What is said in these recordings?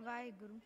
ਵਾਹਿਗੁਰੂ।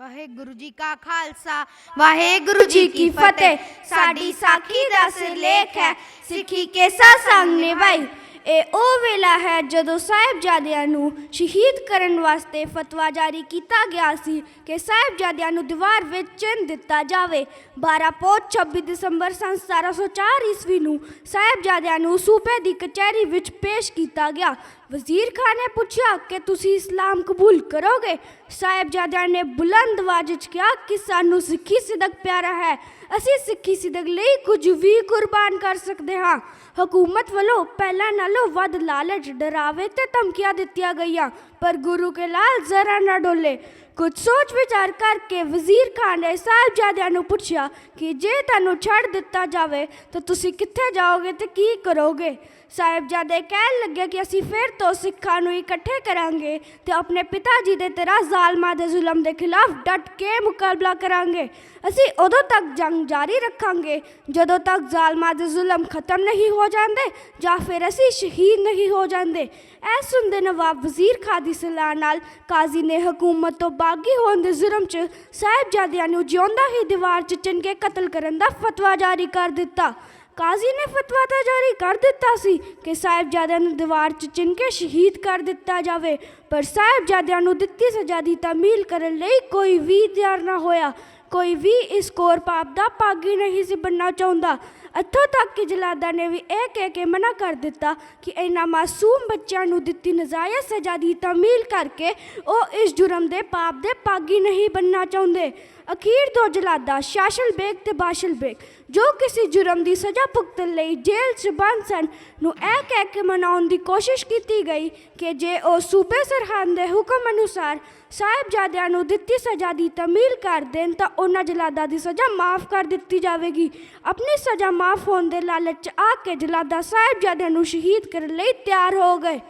ਵਾਹਿਗੁਰੂ ਜੀ ਕਾ ਖਾਲਸਾ, ਵਾਹਿਗੁਰੂ ਜੀ ਕੀ ਫਤਿਹ। ਸਾਡੀ ਸਾਖੀ ਦਾ ਸਿਰਲੇਖ ਹੈ, ਸਿੱਖੀ ਕੇਸਾ ਸੰਗ ਨਿਭਾਈ। ਇਹ ਉਹ ਵੇਲਾ ਹੈ ਜਦੋਂ ਸਾਹਿਬਜ਼ਾਦਿਆਂ ਨੂੰ ਸ਼ਹੀਦ ਕਰਨ ਵਾਸਤੇ ਫਤਵਾ ਜਾਰੀ ਕੀਤਾ ਗਿਆ ਸੀ ਕਿ ਸਾਹਿਬਜ਼ਾਦਿਆਂ ਨੂੰ ਦੀਵਾਰ ਵਿੱਚ ਚਿੰਨ ਦਿੱਤਾ ਜਾਵੇ। 12 ਪੋਚ 26 ਦਸੰਬਰ ਸੰਨ 1704 ਈਸਵੀ ਨੂੰ ਸਾਹਿਬਜ਼ਾਦਿਆਂ ਨੂੰ ਸੂਬੇ ਦੀ ਕਚਹਿਰੀ ਵਿੱਚ ਪੇਸ਼ ਕੀਤਾ ਗਿਆ। ਵਜ਼ੀਰ ਖਾਨ ਨੇ ਪੁੱਛਿਆ ਕਿ ਤੁਸੀਂ ਇਸਲਾਮ ਕਬੂਲ ਕਰੋਗੇ? ਸਾਹਿਬਜ਼ਾਦਿਆਂ ਨੇ ਬੁਲੰਦ ਆਵਾਜ਼ ਵਿੱਚ ਕਿਹਾ ਕਿ ਸਾਨੂੰ ਸਿੱਖੀ ਸਿਦਕ ਪਿਆਰਾ ਹੈ। ਅਸੀਂ ਸਿੱਖੀ ਸਿਦਕ ਲਈ ਕੁਝ ਵੀ ਕੁਰਬਾਨ ਕਰ ਸਕਦੇ ਹਾਂ। ਹਕੂਮਤ ਵੱਲੋਂ ਪਹਿਲਾਂ ਨਾਲੋਂ ਵੱਧ ਲਾਲਚ, ਡਰਾਵੇ ਤੇ ਧਮਕੀਆਂ ਦਿੱਤੀਆਂ ਗਈਆਂ, ਪਰ ਗੁਰੂ ਕੇ ਲਾਲ ਜ਼ਰਾ ਨਾ ਡੋਲੇ। ਕੁਝ ਸੋਚ ਵਿਚਾਰ ਕਰਕੇ ਵਜ਼ੀਰ ਖਾਨ ਨੇ ਸਾਹਿਬਜ਼ਾਦਿਆਂ ਨੂੰ ਪੁੱਛਿਆ ਕਿ ਜੇ ਤੁਹਾਨੂੰ ਛੱਡ ਦਿੱਤਾ ਜਾਵੇ, ਤਾਂ ਤੁਸੀਂ ਕਿੱਥੇ ਜਾਓਗੇ ਤੇ ਕੀ ਕਰੋਗੇ? ਸਾਹਿਬਜ਼ਾਦੇ ਕਹਿਣ ਲੱਗੇ ਕਿ ਅਸੀਂ ਫਿਰ ਤੋਂ ਸਿੱਖਾਂ ਨੂੰ ਇਕੱਠੇ ਕਰਾਂਗੇ ਤੇ ਆਪਣੇ ਪਿਤਾ ਜੀ ਦੇ ਤਰ੍ਹਾਂ ਜ਼ਾਲਮਾਂ ਦੇ ਜ਼ੁਲਮ ਦੇ ਖਿਲਾਫ ਡਟ ਕੇ ਮੁਕਾਬਲਾ ਕਰਾਂਗੇ। ਅਸੀਂ ਉਦੋਂ ਤੱਕ ਜੰਗ ਜਾਰੀ ਰੱਖਾਂਗੇ, ਜਦੋਂ ਤੱਕ ਜ਼ਾਲਮਾਂ ਦੇ ਜ਼ੁਲਮ ਖਤਮ ਨਹੀਂ ਹੋ ਜਾਂਦੇ ਜਾਂ ਫਿਰ ਅਸੀਂ ਸ਼ਹੀਦ ਨਹੀਂ ਹੋ ਜਾਂਦੇ। ਇਹ ਸੁਣਦੇ ਨਵਾਬ ਵਜ਼ੀਰ ਖਾਂ ਦੀ ਸਲਾਹ ਨਾਲ ਕਾਜ਼ੀ ਨੇ ਹਕੂਮਤ ਤੋਂ ਬਾਗੀ ਹੋਣ ਦੇ ਜ਼ੁਲਮ 'ਚ ਸਾਹਿਬਜ਼ਾਦਿਆਂ ਨੂੰ ਜਿਉਂਦਾ ਹੀ ਦੀਵਾਰ 'ਚ ਚਿਣ ਕੇ ਕਤਲ ਕਰਨ ਦਾ ਫਤਵਾ ਜਾਰੀ ਕਰ ਦਿੱਤਾ। ਕਾਜ਼ੀ ਨੇ ਫਤਵਾ ਤਾਂ ਜਾਰੀ ਕਰ ਦਿੱਤਾ ਸੀ ਕਿ ਸਾਹਿਬਜ਼ਾਦਿਆਂ ਨੂੰ ਦੀਵਾਰ 'ਚ ਚਿਣ ਕੇ ਸ਼ਹੀਦ ਕਰ ਦਿੱਤਾ ਜਾਵੇ, ਪਰ ਸਾਹਿਬਜ਼ਾਦਿਆਂ ਨੂੰ ਦਿੱਤੀ ਸਜ਼ਾ ਦੀ ਤਾਮੀਲ ਕਰਨ ਲਈ ਕੋਈ ਵੀ ਤਿਆਰ ਨਾ ਹੋਇਆ। ਕੋਈ ਵੀ ਇਸ ਕੋਰ ਪਾਪ ਦਾ ਪਾਗੀ ਨਹੀਂ ਸੀ ਬਣਨਾ ਚਾਹੁੰਦਾ। ਇੱਥੋਂ ਤੱਕ ਕਿ ਜਲਾਦਾ ਨੇ ਵੀ ਇਹ ਕਹਿ ਕੇ ਮਨਾ ਕਰ ਦਿੱਤਾ ਕਿ ਇਹਨਾਂ ਮਾਸੂਮ ਬੱਚਿਆਂ ਨੂੰ ਦਿੱਤੀ ਨਜ਼ਾਇਜ਼ ਸਜ਼ਾ ਦੀ ਤਾਮੀਲ ਕਰਕੇ ਉਹ ਇਸ ਜੁਰਮ ਦੇ ਪਾਪ ਦੇ ਪਾਗੀ ਨਹੀਂ ਬਣਨਾ ਚਾਹੁੰਦੇ। ਅਖੀਰ ਦੋ ਜਲਾਦਾ ਸ਼ਾਸ਼ਲ ਬੇਗ ਤੇ ਬਾਸ਼ਲ ਬੇਗ। ਜੋ ਕਿਸੇ ਜੁਰਮ ਦੀ ਸਜ਼ਾ ਭੁਗਤਣ ਲਈ ਜੇਲ੍ਹ 'ਚ ਬੰਦ ਸਨ, ਨੂੰ ਇਹ ਕਹਿ ਕੇ ਮਨਾਉਣ ਦੀ ਕੋਸ਼ਿਸ਼ ਕੀਤੀ ਗਈ ਕਿ ਜੇ ਉਹ ਸੂਬੇ ਸਰਹੰਦ ਦੇ ਹੁਕਮ ਅਨੁਸਾਰ ਸਾਹਿਬਜ਼ਾਦਿਆਂ ਨੂੰ ਦਿੱਤੀ ਸਜ਼ਾ ਦੀ ਤਾਮੀਲ ਕਰ ਦੇਣ, ਤਾਂ ਉਹਨਾਂ ਜਲਾਦਾ ਦੀ ਸਜ਼ਾ ਮਾਫ ਕਰ ਦਿੱਤੀ ਜਾਵੇਗੀ। ਆਪਣੀ ਸਜ਼ਾ ਮਾਫ ਹੋਣ ਦੇ ਲਾਲਚ 'ਚ ਆ ਕੇ ਜਲਾਦਾ ਸਾਹਿਬਜ਼ਾਦਿਆਂ ਨੂੰ ਸ਼ਹੀਦ ਕਰਨ ਲਈ ਤਿਆਰ ਹੋ ਗਏ।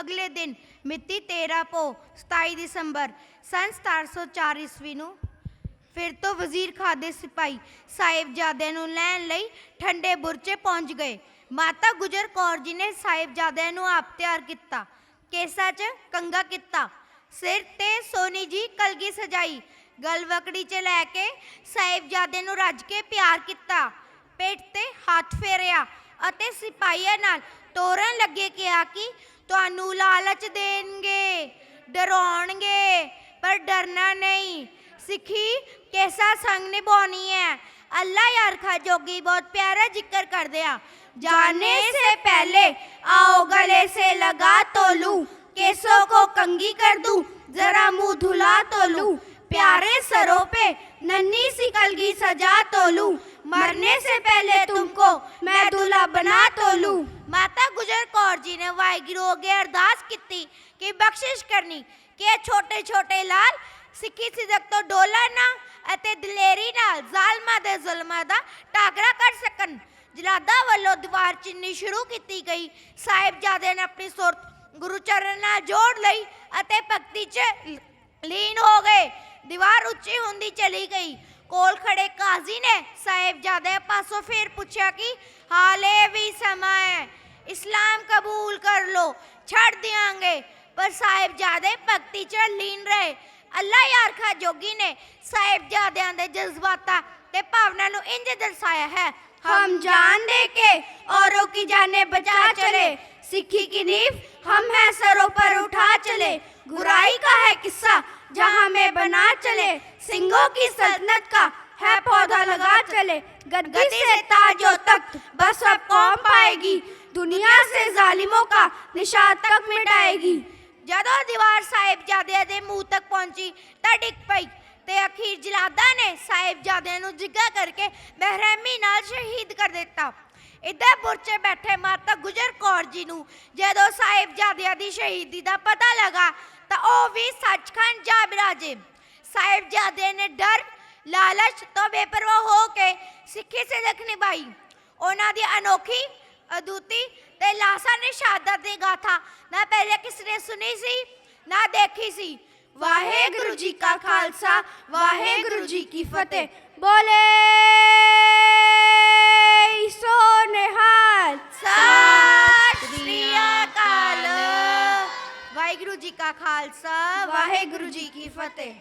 ਅਗਲੇ ਦਿਨ ਮਿਤੀ 13 ਪੋ 27 ਦਸੰਬਰ, ਸੰਨ 1704 ਈਸਵੀ ਨੂੰ ਫਿਰ ਤੋਂ ਵਜ਼ੀਰ ਖਾਨ ਦੇ ਸਿਪਾਹੀ ਸਾਹਿਬਜ਼ਾਦਿਆਂ ਨੂੰ ਲੈਣ ਲਈ ਠੰਡੇ ਬੁਰਜੇ ਪਹੁੰਚ ਗਏ। ਮਾਤਾ ਗੁਜਰ ਕੌਰ ਜੀ ਨੇ ਸਾਹਿਬਜ਼ਾਦਿਆਂ ਨੂੰ ਆਪ ਤਿਆਰ ਕੀਤਾ, ਕੇਸਾਂ 'ਚ ਕੰਗਾ ਕੀਤਾ, ਸਿਰ ਤੇ ਸੋਨੀ ਜੀ ਕਲਗੀ ਸਜਾਈ ਗਲਵਕੜੀ 'ਚ ਲੈ ਕੇ ਸਾਹਿਬਜ਼ਾਦੇ ਨੂੰ ਰੱਜ ਕੇ ਪਿਆਰ ਕੀਤਾ ਪੇਟ ਤੇ ਹੱਥ ਫੇਰਿਆ ਅਤੇ ਸਿਪਾਹੀਆਂ ਨਾਲ ਤੋਰਨ ਲੱਗੇ ਕਿਹਾ ਕਿ ਤੁਹਾਨੂੰ ਲਾਲਚ ਦੇਣਗੇ, ਡਰਾਉਣਗੇ, ਪਰ ਡਰਨਾ ਨਹੀਂ। ਸਿੱਖੀ ਕੈਸਾ ਸੰਗ ਨਿਭਾਉਣੀ ਹੈ ਅੱਲਾ ਯਾਰ ਖਾ ਜੋਗੀ ਬਹੁਤ ਪਿਆਰਾ ਜ਼ਿਕਰ ਕਰਦੇ ਆ जाने से पहले आओ गले से लगा तो लूं केसों को कंगी कर दूं जरा मुंह धुला तो लूं प्यारे सरों पे नन्ही सी कलगी सजा तो लूं मरने से पहले तुमको मैं दूल्हा बना तो लूं ਮਾਤਾ ਗੁਜਰ ਕੌਰ ਜੀ ਨੇ ਵਾਹਿਗੁਰੂ ਅੱਗੇ ਅਰਦਾਸ ਕੀਤੀ ਕਿ ਬਖਸ਼ਿਸ਼ ਕਰਨੀ ਕਿ ਇਹ ਛੋਟੇ ਛੋਟੇ ਲਾਲ ਸਿੱਖੀ ਸਿਦਕ ਤੋਂ ਡੋਲਾ ਨਾ ਅਤੇ ਦਲੇਰੀ ਨਾਲ ਜ਼ਾਲਮਾਂ ਦੇ ਜ਼ੁਲਮਾਂ ਦਾ ਟਾਕਰਾ ਕਰ ਸਕਣ। ਜਲਾਦਾ ਵੱਲੋਂ ਦੀਵਾਰ ਚਿੰਨੀ ਸ਼ੁਰੂ ਕੀਤੀ ਗਈ। ਸਾਹਿਬਜ਼ਾਦੇ ਨੇ ਆਪਣੀ ਸੁਰਤ ਗੁਰੂ ਚਰਨ ਨਾਲ ਜੋੜ ਲਈ ਅਤੇ ਭਗਤੀ 'ਚ ਲੀਨ ਹੋ ਗਏ। ਦੀਵਾਰ ਉੱਚੀ ਹੁੰਦੀ ਚਲੀ ਗਈ। ਕੋਲ ਖੜੇ ਕਾਜ਼ੀ ਨੇ ਸਾਹਿਬਜ਼ਾਦੇ ਪਾਸੋਂ ਫੇਰ ਪੁੱਛਿਆ ਕਿ, ਹਾਲੇ ਵੀ ਸਮਾਂ ਹੈ। ਇਸਲਾਮ ਕਬੂਲ ਕਰ ਲੋ ਛੱਡ ਦਿਆਂਗੇ। ਪਰ ਸਾਹਿਬਜ਼ਾਦੇ ਭਗਤੀ 'ਚ ਲੀਨ ਰਹੇ। ਅੱਲਾ ਯਾਰ ਖਾ ਜੋਗੀ ਨੇ ਸਾਹਿਬਜ਼ਾਦਿਆਂ ਦੇ ਜਜ਼ਬਾਤਾਂ ਤੇ ਭਾਵਨਾ ਨੂੰ ਇੰਜ ਦਰਸਾਇਆ ਹੈ हम जान दे के औरों की जाने बचा चले सिक्खी की नींव हम है सरों पर उठा चले बुराई का है किस्सा जहां में बना चले सिंगों की सल्तनत का है पौधा लगा चले गद्दी से ताजो तख्त बस अब कौम पाएगी दुनिया से जालिमों का निशान तक मिटाएगी ਜਦੋਂ ਦੀਵਾਰ ਸਾਹਿਬਜ਼ਾਦਿਆਂ ਦੇ ਮੂੰਹ ਤੱਕ ਪਹੁੰਚੀ ਤਾਂ ਡਿੱਗ ਪਈ ਤੇ ਅਖੀਰ ਜਲਾਦਾ ਨੇ ਸਾਹਿਬਜ਼ਾਦਿਆਂ ਨੂੰ ਜਿੱਗਾ ਕਰਕੇ ਬਹਿਰਮੀ ਨਾਲ ਸ਼ਹੀਦ ਕਰ ਦਿੱਤਾ। ਇੱਧਰ ਬੁਰਚੇ ਬੈਠੇ ਮਾਤਾ ਗੁਜਰ ਕੌਰ ਜੀ ਨੂੰ ਜਦੋਂ ਸਾਹਿਬਜ਼ਾਦਿਆਂ ਦੀ ਸ਼ਹੀਦੀ ਦਾ ਪਤਾ ਲੱਗਾ ਤਾਂ ਉਹ ਵੀ ਸੱਚਖੰਡ ਜਾ ਬਿਰਾਜੇ। ਸਾਹਿਬਜ਼ਾਦੇ ਨੇ ਡਰ, ਲਾਲਚ ਤੋਂ ਬੇਪਰਵਾਹ ਹੋ ਕੇ ਸਿੱਖੀ ਸਿਦਕ ਨਿਭਾਈ। ਉਹਨਾਂ ਦੀ ਅਨੋਖੀ ਅਦੁੱਤੀ ਤੇ ਲਾਸਾ ਨੇ ਸ਼ਹਾਦਤ ਦੀ ਗਾਥਾ। ਨਾ ਪਹਿਲੇ ਕਿਸ ਨੇ ਸੁਣੀ ਸੀ, ਨਾ ਦੇਖੀ ਸੀ। ਵਾਹਿਗੁਰੂ ਜੀ ਕਾ ਖਾਲਸਾ, ਵਾਹਿਗੁਰੂ ਜੀ ਕੀ ਫਤਿਹ। ਬੋਲੇ ਸੋ ਨਿਹਾਲ। ਸਤਿ ਵਾਹਿਗੁਰੂ ਜੀ ਕਾ ਖਾਲਸਾ, ਵਾਹਿਗੁਰੂ ਜੀ ਕੀ ਫਤਿਹ।